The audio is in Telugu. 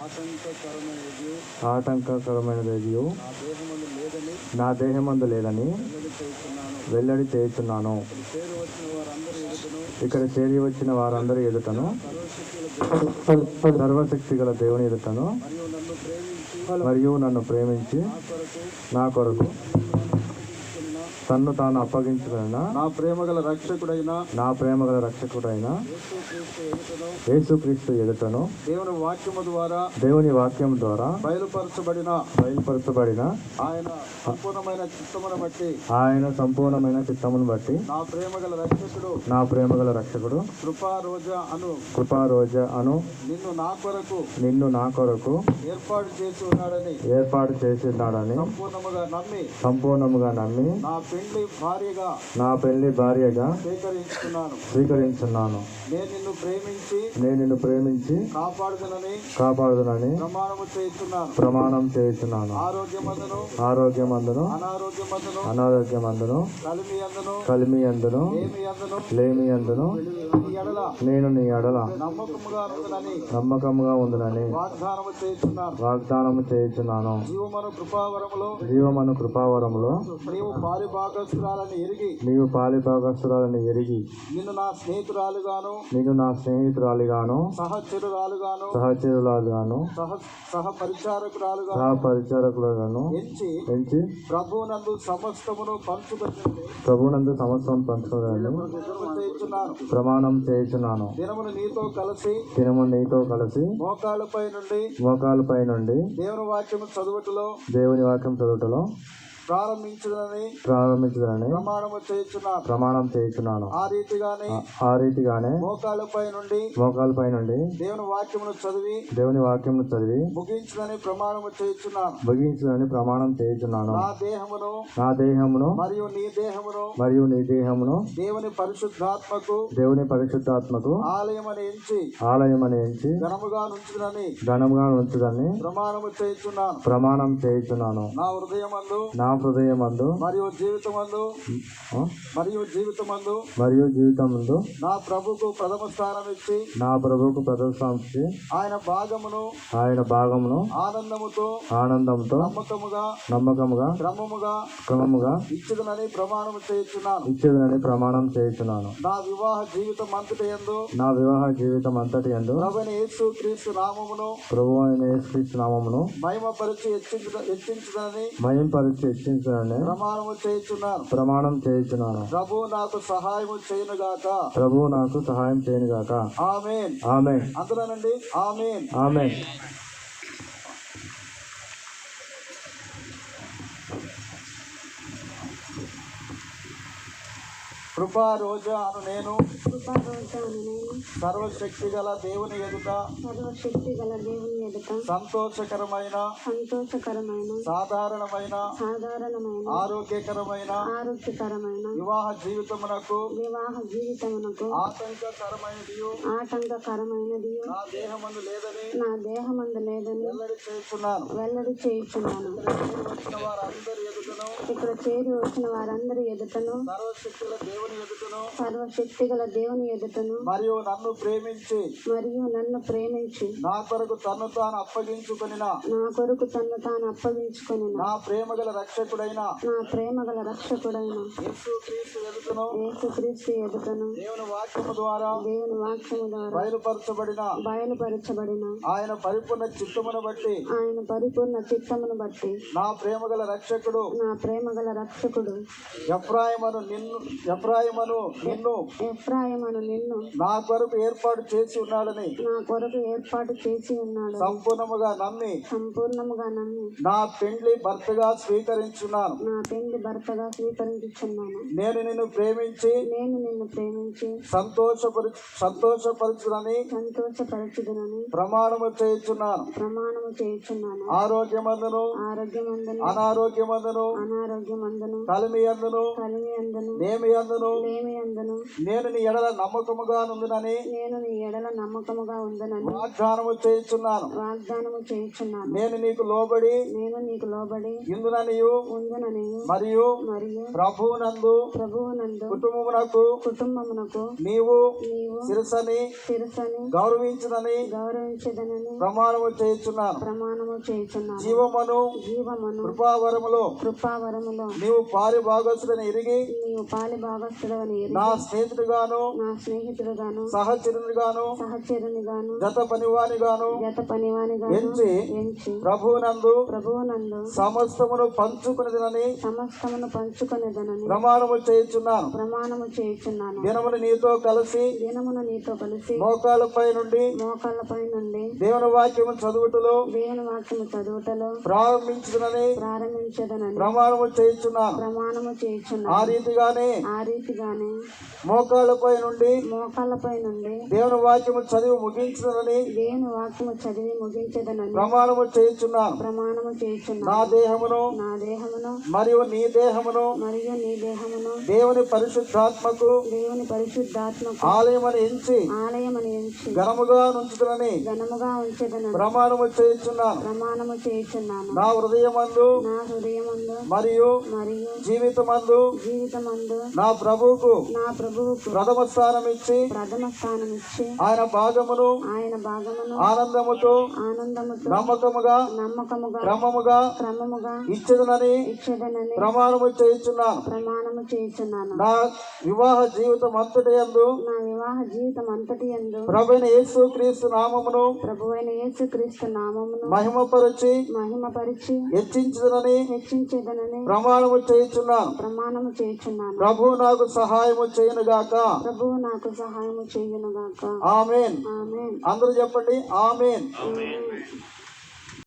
ఆటంకకరమైనది. ఆటంకకరమైనది నా దేహమందు లేదని వెల్లడి చేస్తున్నాను చేయుచున్నాను. ఇక్కడ చేరి వచ్చిన వారందరి ఎదుటను సర్వశక్తి గల దేవుని ఎదుటను మరియు నన్ను ప్రేమించి నా కొరకు తన్ను తాను అప్పగించుకున్న నా ప్రేమ గల రక్షకుడైన నా ప్రేమ గల రక్షకుడైన యేసుక్రీస్తు ఎదుటను దేవుని వాక్యము ద్వారా దేవుని వాక్యం ద్వారా బయలుపరచబడిన బయలుపరచబడిన ఆయన సంపూర్ణమైన చిత్తమును బట్టి ఆయన సంపూర్ణమైన చిత్తమును బట్టి నా ప్రేమ గల రక్షకుడు నా ప్రేమ గల రక్షకుడు కృపా రోజా అను. కృపా రోజ అను. నిన్ను నా కొరకు నిన్ను నా కొరకు ఏర్పాటు చేసి ఉన్నాడని ఏర్పాటు చేసినాడని సంపూర్ణముగా నమ్మి సంపూర్ణముగా నమ్మి నా పెండ్లి భార్యగా నా పెళ్ళి భార్యగా స్వీకరించుకున్నాను. స్వీకరించున్నాను. నేను నిన్ను ప్రేమించి నేను నిన్ను ప్రేమించి కాపాడుదనని కాపాడుదనని ప్రమాణము చేస్తున్నాను ప్రమాణం చేస్తున్నాను ఆరోగ్యమందును ఆరోగ్యమందును అనారోగ్యమందును అనారోగ్యమందును కలిమి అందును కలిమి అందును లేమి అందును నేను నీ ఎడల నమ్మకముగా ఉందని నమ్మకముగా ఉందని వాగ్దానము చేస్తున్నాను జీవమను కృపావరములో జీవమను కృపావరములో నీవు పారిభాగస్తురాలని ఎరిగి నీవు పాలిభాగస్తురాలని ఎరిగి నిన్ను నా స్నేహితురాలుగాను నేను నా స్నేహితురాలిగాను సహచరురాలుగాను సహచరురాలుగాను సహ సహ పరిచారకురాలుగా సహపరిచారకులుగాను ఎంచి ఎంచి ప్రభునందు సమస్తమును పంచుకొని ప్రభునందు పంచుకోగలను చేస్తున్నాను ప్రమాణం చేయుచున్నాను. దినమును నీతో కలిసి దినము నీతో కలిసి మోకాళ్ళపై నుండి మోకాలపై నుండి దేవుని వాక్యము చదువుటలో దేవుని వాక్యం చదువుటలో ప్రారంభించదని ప్రారంభించదని ప్రమాణము చేస్తున్నాను ప్రమాణం చేయుచున్నాను. ఆ రీతిగానే ఆ రీతిగానే మోకాళ్ళపై నుండి మోకాలపై నుండి దేవుని వాక్యమును చదివి దేవుని వాక్యం చదివి ముగించదని ప్రమాణము చేస్తున్నాను ముగించుదని ప్రమాణం చేయుచున్నాను. నా దేహమును నా దేహమును మరియు నీ దేహమును మరియు నీ దేహమును దేవుని పరిశుద్ధాత్మకు దేవుని పరిశుద్ధాత్మకు ఆలయమని ఎంచి ఆలయమని ఎంచి ఘనముగా నుంచుదని ఘనముగా ఉంచుదని ప్రమాణము చేస్తున్నాను ప్రమాణం చేయుచున్నాను. నా హృదయమందు నా హృదయమందు మరియు జీవితమందు మరియు జీవితమందు మరియు జీవితమందు నా ప్రభుకు ప్రథమ స్థానం ఇచ్చి నా ప్రభువుకు ప్రదర్శించి ఆయన భాగమును ఆయన భాగమును ఆనందముతో ఆనందంతో నమ్మకముగా నమ్మకముగా క్రమముగా క్రమముగా ఇచ్చుదనని ప్రమాణము చేస్తున్నాను ఇచ్చేదని ప్రమాణం చేయుచున్నాను. నా వివాహ జీవితం అంతటి ఎందు నా వివాహ జీవితం అంతటి ఎందు ప్రభుని యేసు క్రీస్తు నామమును ప్రభు అయిన యేసుక్రీస్తు నామమును మహిమపరిచి హెచ్చించ హెచ్చించుదని మయంపరిచి హెచ్చించని ప్రమాణము ప్రమాణం చేయుచున్నాను. ప్రభు నాకు సహాయము చేయనుగాక. ప్రభు నాకు సహాయం చేయనుగాక. ఆమెన్. ఆమె అందులోనండి ఆమెన్. ఆమె కృపా రోజా అను నేను. సర్వశక్తి గల దేవుని ఎదుట. సర్వశక్తి గల దేవుని ఎదుట. సంతోషకరమైన. సంతోషకరమైన. సాధారణమైన. సాధారణమైన. ఆరోగ్యకరమైన. ఆరోగ్యకరమైన. వివాహ జీవితమునకు. వివాహ జీవితమునకు. ఆటంకకరమైనది ఆటంకకరమైనది నా దేహమందు లేదని. నా దేహమందు లేదని. వెల్లడి చేస్తున్నాను వెల్లడి వచ్చిన వారందరి ఇక్కడ చేరి వచ్చిన వారందరి ఎదుటను సర్వశక్తుల దేవుని ఎదుటను సర్వశక్తి గల దేవుని ఎదుటను మరియు నన్ను ప్రేమించి మరియు నన్ను ప్రేమించి నా కొరకు తన్ను తాను అప్పగించుకొనిన నా కొరకు తన్ను తాను అప్పగించుకొని నా ప్రేమ గల రక్షకుడైన నా ప్రేమ గల రక్షకుడైన యేసు క్రీస్తు ఎదుటను యేసుక్రీస్తు ఎదుటను దేవుని వాక్యము ద్వారా దేవుని వాక్యము ద్వారా బయలుపరచబడిన బయలుపరచబడిన ఆయన పరిపూర్ణ చిత్తమును బట్టి ఆయన పరిపూర్ణ చిత్తమును బట్టి నా ప్రేమ గల రక్షకుడు నా ప్రేమ గల రక్షకుడు. ఎఫ్రాయిమను నిన్ను ఎఫ్రాయిమను నిన్ను ఎఫ్రాయమను నిన్ను నా కొరకు ఏర్పాటు చేసి ఉన్నాడని నా కొరకు ఏర్పాటు చేసి ఉన్నాడు. సంపూర్ణముగా నమ్మి సంపూర్ణముగా నమ్మి నా పెండ్లి భర్తగా స్వీకరించున్నాను. నా పెండి భర్తగా స్వీకరించుచున్నాను. నేను నిన్ను ప్రేమించి నేను నిన్ను ప్రేమించి సంతోషపరు సంతోషపరచునని సంతోషపరచుదునని ప్రమాణము చేయుచున్నాను. ప్రమాణము చేయుచున్నాను. ఆరోగ్యమందును ఆరోగ్యమందును అనారోగ్యమందును అనారోగ్యమందును. కలిమి అందును కలిమి అందును నేమి అందును అందును లేమి అందును నేను నీ ఎడల నమ్మకముగా నుందునని నేను నీ ఎడల నమ్మకముగా ఉందనని వాగ్దానము చేయుచున్నాను. వాగ్దానము చేయుచున్నాను. నేను నీకు లోబడి. నేను నీకు లోబడి. ఇందుననియు. ఉందనని మరియు మరియు ప్రభువునందు. ప్రభువునందు. కుటుంబమునకు. కుటుంబమునకు. నీవు నీవు శిరసని. శిరసని. గౌరవించునని. గౌరవించదనని. ప్రమాణము చేయుచున్నాను. ప్రమాణము చేయుచున్నాను. జీవమును. జీవమును. కృపావరములో. కృపావరములో నీవు పారి భాగస్తులని ఎరిగి నీవు పాలి భాగస్థుడవని ఎరిగి నా స్నేహితుడుగాను నా స్నేహితుడుగాను సహచరునిగాను సహచరునిగాను జత పనివానిగాను జత పనివానిగాను ఎంచి ఎంచి ప్రభువునందు ప్రభువునందు సమస్తమును పంచుకునేదనని సమస్తమును పంచుకొనేదనని ప్రమాణము చేయుచున్నాను. ప్రమాణము చేయుచున్నాను. దినములు నీతో కలిసి దినమున నీతో కలిసి మోకాలపై నుండి మోకాళ్ళపై నుండి దేవుని వాక్యము చదువుటలో దేవుని వాక్యము చదువుటలో ప్రారంభించుదనని ప్రారంభించదనని ప్రమాణము చేయుచున్నాను ప్రమాణము ఆ చేయుచున్నాను రీతిగానే ఆ రీతిగానే మోకాళ్ళపై నుండి మోకాళ్ళపై నుండి దేవుని వాక్యము చదివి ముగించుదనని దేవుని వాక్యము చదివి ముగించదనని ప్రమాణము చేయుచున్నాను ప్రమాణము నా చేయుచున్నాను దేహమును నా దేహమును మరియు నీ దేహమును మరియు నీ దేహమును దేవుని పరిశుద్ధాత్మకు దేవుని పరిశుద్ధాత్మకు ఆలయమని ఎంచి ఆలయమని ఎంచి ఘనముగా నుంచుదనని ఘనముగా ఉంచదనని ప్రమాణము చేయుచున్నాను ప్రమాణము చేయుచున్నాను. నా హృదయమందు నా హృదయమందు మరియు మరియు జీవితమందు జీవితమందు నా ప్రభువుకు నా ప్రభువుకు ప్రథమ స్థానం ఇచ్చి ప్రథమ స్థానం ఇచ్చి ఆయన భాగమును ఆయన భాగమును ఆనందముతో ఆనందముతో నమ్మకముగా నమ్మకముగా క్రమముగా క్రమముగా ఇచ్చదనని ఇచ్చేదనని ప్రమాణము చేయుచున్నాను. ప్రమాణము చేయుచున్నాను. నా వివాహ జీవితం అంతటి యందు నా వివాహ జీవితం అంతటి యందు ప్రభువైన యేసు క్రీస్తు నామమును ప్రభువైన యేసుక్రీస్తు నామమును మహిమపరచి మహిమపరిచి హెచ్చించదనని హెచ్చించేదనని ప్రమాణము చేయుచున్నాను. ప్రమాణము చేయుచున్నాను. ప్రభు నాకు సహాయము చేయనుగాక. ప్రభువు నాకు సహాయము చేయునుగాక. ఆమెన్. ఆమె అందరూ చెప్పండి ఆమెన్. ఆమెన్.